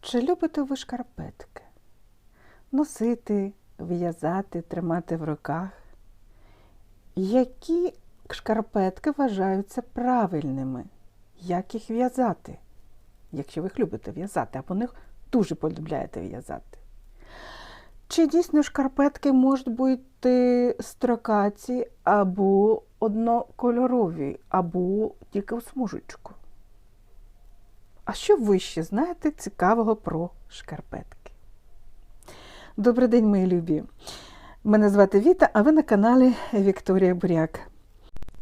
Чи любите ви шкарпетки? Носити, в'язати, тримати в руках? Які шкарпетки вважаються правильними? Як їх в'язати? Якщо ви їх любите в'язати, або них дуже полюбляєте в'язати. Чи дійсно шкарпетки можуть бути строкаті або однокольорові, або тільки в смужечку? А що ви ще знаєте цікавого про шкарпетки? Добрий день, мої любі! Мене звати Віта, а ви на каналі Вікторія Буряк.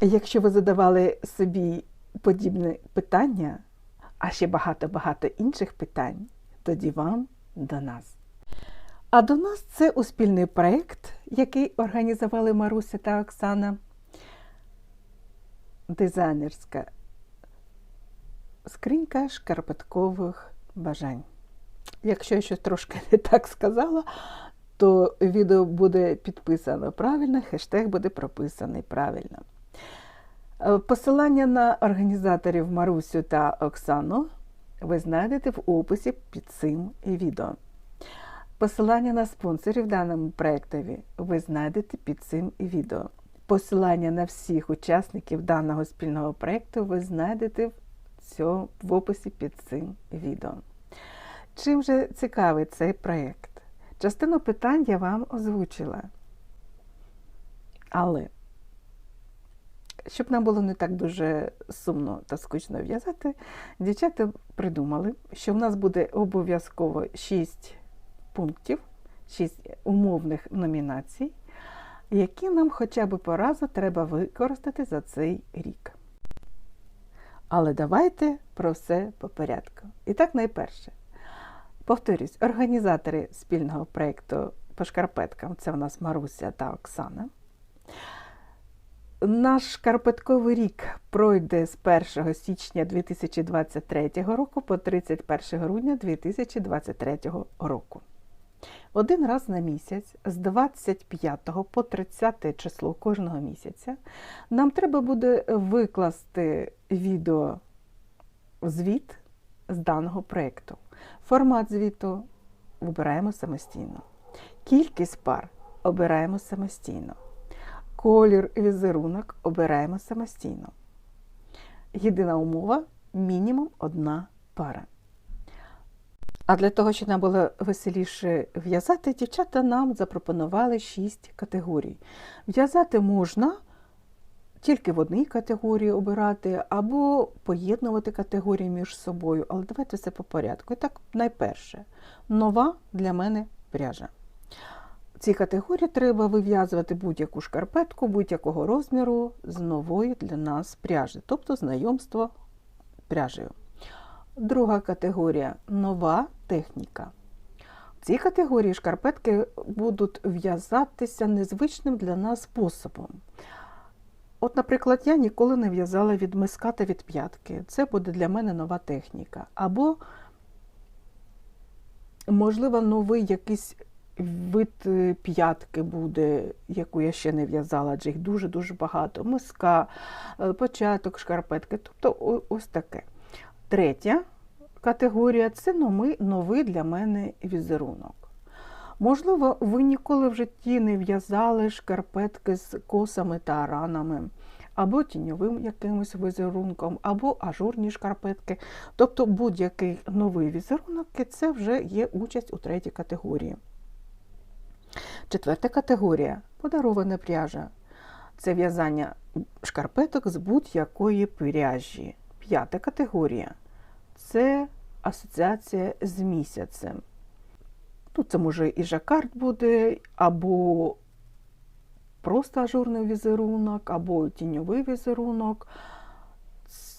Якщо ви задавали собі подібне питання, а ще багато-багато інших питань, тоді вам до нас. А до нас це у спільний проєкт, який організували Маруся та Оксана, дизайнерська скринька шкарпеткових бажань. Якщо я щось трошки не так сказала, то відео буде підписано правильно, хештег буде прописаний правильно. Е, Посилання на організаторів Марусю та Оксану ви знайдете в описі під цим відео. Посилання на спонсорів даному проєктові ви знайдете під цим відео. Посилання на всіх учасників даного спільного проєкту ви знайдете в, цьому, в описі під цим відео. Чим же цікавий цей проєкт? Частину питань я вам озвучила. Але, щоб нам було не так дуже сумно та скучно в'язати, дівчата придумали, що в нас буде обов'язково 6 пунктів, 6 умовних номінацій, які нам хоча б по разу треба використати за цей рік. Але давайте про все по порядку. І так, найперше. Повторюсь, організатори спільного проєкту по шкарпеткам це у нас Маруся та Оксана. Наш шкарпетковий рік пройде з 1 січня 2023 року по 31 грудня 2023 року. Один раз на місяць з 25 по 30 число кожного місяця нам треба буде викласти відео звіт з даного проєкту. Формат звіту вибираємо самостійно. Кількість пар обираємо самостійно. Колір і візерунок обираємо самостійно. Єдина умова мінімум одна пара. А для того, щоб нам було веселіше в'язати, дівчата нам запропонували 6 категорій. В'язати можна тільки в одній категорії обирати, або поєднувати категорії між собою. Але давайте все по порядку. І так, найперше, нова для мене пряжа. В цій категорії треба вив'язувати будь-яку шкарпетку будь-якого розміру з нової для нас пряжі, тобто знайомство пряжею. Друга категорія нова техніка. В цій категорії шкарпетки будуть в'язатися незвичним для нас способом. От, наприклад, я ніколи не в'язала від миска та від п'ятки. Це буде для мене нова техніка. Або, можливо, новий якийсь вид е, п'ятки буде, яку я ще не в'язала, адже їх дуже-дуже багато. Миска, е, початок шкарпетки. Тобто ось таке. Третя категорія це новий для мене візерунок. Можливо, ви ніколи в житті не в'язали шкарпетки з косами та аранами, або тіньовим якимось візерунком, або ажурні шкарпетки. Тобто будь-який новий візерунок це вже є участь у третій категорії. Четверта категорія подарована пряжа. Це в'язання шкарпеток з будь-якої пряжі. П'ята категорія це асоціація з місяцем. Тут це може і жакард буде, або просто ажурний візерунок, або тіньовий візерунок.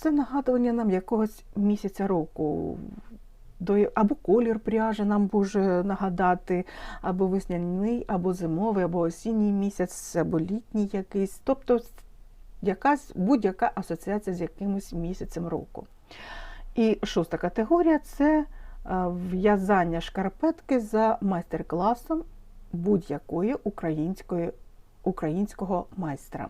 Це нагадування нам якогось місяця року. Або колір пряжі нам може нагадати, або весняний, або зимовий, або осінній місяць, або літній якийсь. Тобто якась будь-яка асоціація з якимось місяцем року. І шоста категорія це в'язання шкарпетки за майстер-класом будь-якої української, українського майстра.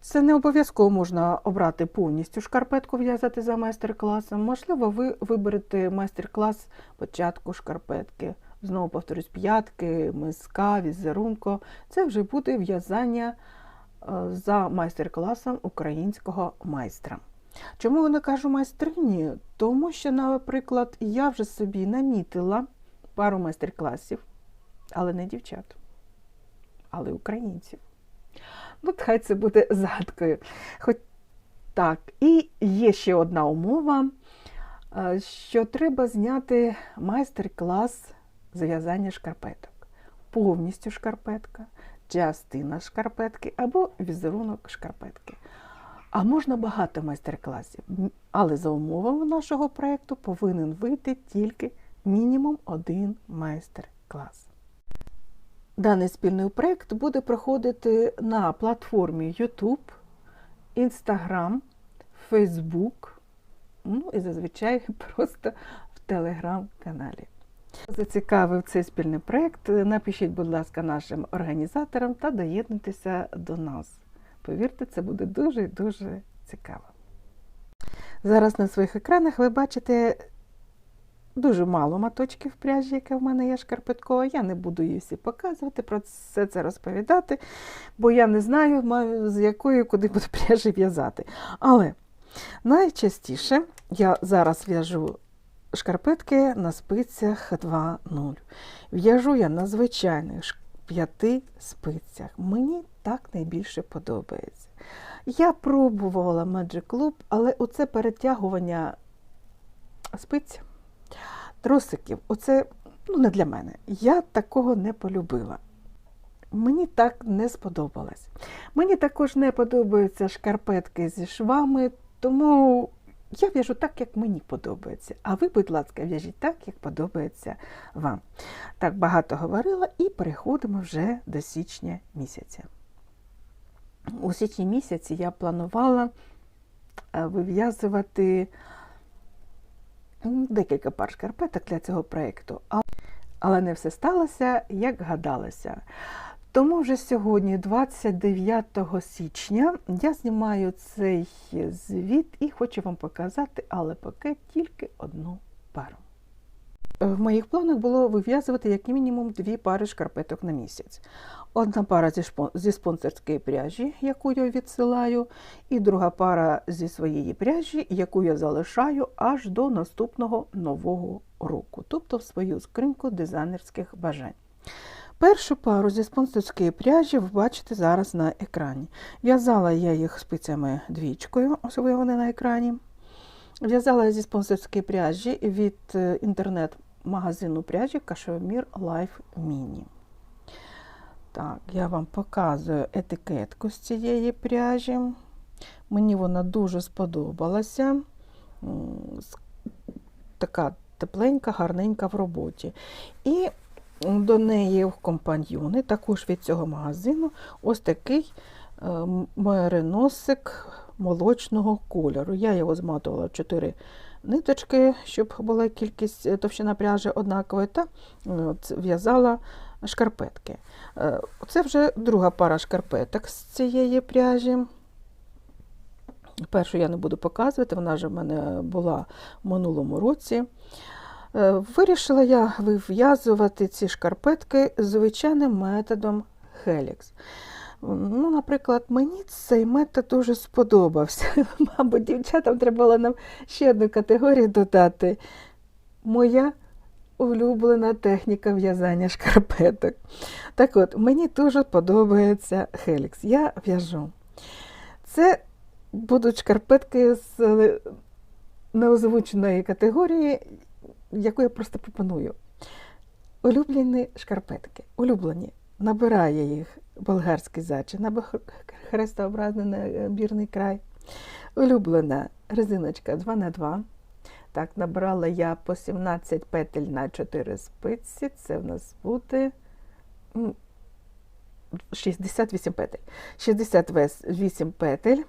Це не обов'язково можна обрати повністю шкарпетку в'язати за майстер-класом. Можливо, ви виберете майстер-клас початку шкарпетки. Знову повторюсь, п'ятки, миска, візерунко. Це вже буде в'язання е, за майстер-класом українського майстра. Чому я кажу майстрині? Тому що, наприклад, я вже собі намітила пару майстер-класів, але не дівчат, але українців. Ну, хай це буде згадкою. Хоч так, і є ще одна умова, е, що треба зняти майстер-клас зав'язання шкарпеток. Повністю шкарпетка, частина шкарпетки або візерунок шкарпетки. А можна багато майстер-класів, але за умовами нашого проєкту повинен вийти тільки мінімум один майстер-клас. Даний спільний проєкт буде проходити на платформі YouTube, Instagram, Facebook, ну і зазвичай просто в телеграм-каналі. Зацікавив цей спільний проєкт, напишіть, будь ласка, нашим організаторам та доєднуйтеся до нас. Повірте, це буде дуже дуже цікаво. Зараз на своїх екранах ви бачите дуже мало маточків пряжі, яка в мене є шкарпеткова. Я не буду її всі показувати, про все це розповідати, бо я не знаю, з якої куди буду пряжі в'язати. Але найчастіше я зараз в'яжу шкарпетки на спицях 2.0. В'яжу я на звичайних п'яти спицях. Мені так найбільше подобається. Я пробувала Magic Club, але оце перетягування спиць, тросиків, оце ну, не для мене. Я такого не полюбила. Мені так не сподобалось. Мені також не подобаються шкарпетки зі швами, тому я в'яжу так, як мені подобається. А ви, будь ласка, в'яжіть так, як подобається вам. Так багато говорила, і переходимо вже до січня місяця. У січні місяці я планувала е, вив'язувати декілька пар шкарпеток для цього проєкту, але не все сталося, як гадалося. Тому вже сьогодні, 29 січня, я знімаю цей звіт і хочу вам показати, але поки тільки одну пару. В моїх планах було вив'язувати як мінімум дві пари шкарпеток на місяць. Одна пара зі спонсорської пряжі, яку я відсилаю, і друга пара зі своєї пряжі, яку я залишаю аж до наступного нового року, тобто в свою скриньку дизайнерських бажань. Першу пару зі спонсорської пряжі ви бачите зараз на екрані. В'язала я їх спицями двічкою, ось вони на екрані. В'язала зі спонсорської пряжі від е, інтернет-магазину пряжі Кашемір Life Mini. Так, я вам показую етикетку з цієї пряжі. Мені вона дуже сподобалася. Така тепленька, гарненька в роботі. І до неї в компаньйони, також від цього магазину, ось такий е, мериносик молочного кольору. Я його зматувала в 4 ниточки, щоб була кількість е, товщина пряжі однакова, та в'язала шкарпетки. Е, це вже друга пара шкарпеток з цієї пряжі. Першу я не буду показувати, вона вже в мене була в минулому році. Е, вирішила я вив'язувати ці шкарпетки звичайним методом Helix. Ну, Наприклад, мені цей метод дуже сподобався. Мабуть, дівчатам треба було нам ще одну категорію додати. Моя улюблена техніка в'язання шкарпеток. Так от, мені дуже подобається Helix. Я в'яжу. Це будуть шкарпетки з неозвученої категорії яку я просто пропоную. Улюблені шкарпетки. Улюблені. Набирає їх болгарський зачин, або хрестообразний бірний край. Улюблена резиночка 2х2. Так, набрала я по 17 петель на 4 спиці. Це в нас буде 68 петель. 68 петель.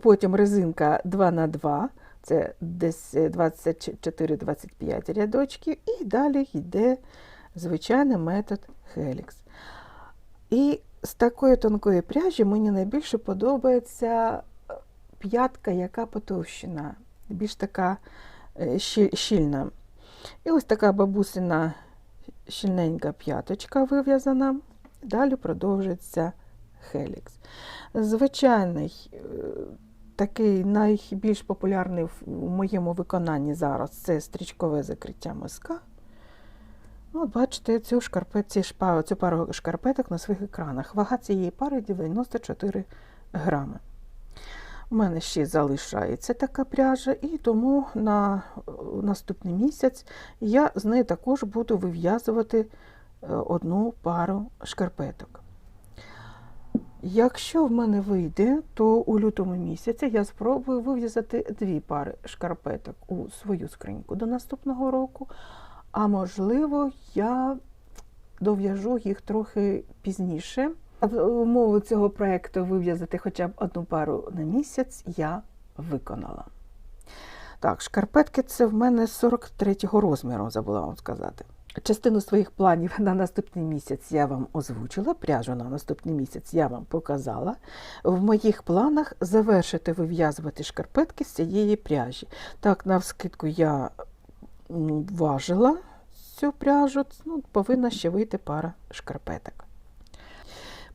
Потім резинка 2х2 це десь 24-25 рядочків, і далі йде звичайний метод Helix. І з такої тонкої пряжі мені найбільше подобається е, п'ятка, яка потовщена, більш така е, щільна. І ось така бабусина щільненька п'яточка вив'язана. Далі продовжується хелікс. Звичайний, е, такий найбільш популярний в моєму виконанні зараз це стрічкове закриття миска. Ну, От бачите цю, шкарпет, ці шпа, цю пару шкарпеток на своїх екранах. Вага цієї пари 94 грами. У мене ще залишається така пряжа, і тому на наступний місяць я з нею також буду вив'язувати е, одну пару шкарпеток. Якщо в мене вийде, то у лютому місяці я спробую вив'язати дві пари шкарпеток у свою скриньку до наступного року. А можливо, я дов'яжу їх трохи пізніше. Умови цього проєкту вив'язати хоча б одну пару на місяць я виконала. Так, шкарпетки це в мене 43-го розміру, забула вам сказати. Частину своїх планів на наступний місяць я вам озвучила, пряжу на наступний місяць я вам показала. В моїх планах завершити вив'язувати шкарпетки з цієї пряжі. Так, навскидку я важила цю пряжу, ну, повинна ще вийти пара шкарпеток.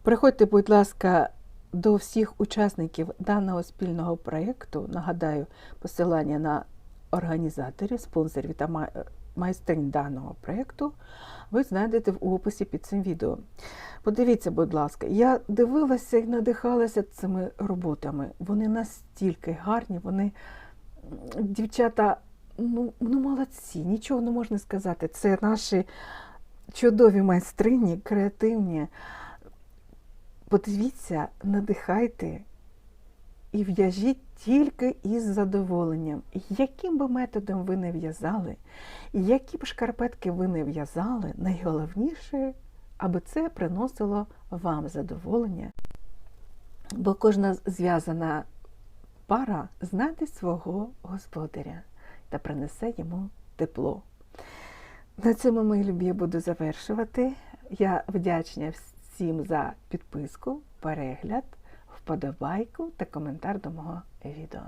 Приходьте, будь ласка, до всіх учасників даного спільного проєкту. Нагадаю, посилання на організаторів, спонсорів та майстринь даного проєкту ви знайдете в описі під цим відео. Подивіться, будь ласка, я дивилася і надихалася цими роботами. Вони настільки гарні, вони дівчата, ну, ну молодці, нічого не можна сказати. Це наші чудові майстрині, креативні. Подивіться, надихайте і в'яжіть тільки із задоволенням. Яким би методом ви не в'язали, які б шкарпетки ви не в'язали, найголовніше, аби це приносило вам задоволення. Бо кожна зв'язана пара знайде свого господаря та принесе йому тепло. На цьому, мої любі, я буду завершувати. Я вдячна всім за підписку, перегляд, вподобайку та коментар до мого відео.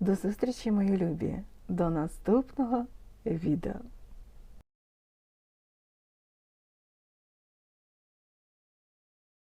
До зустрічі, мої любі, до наступного відео.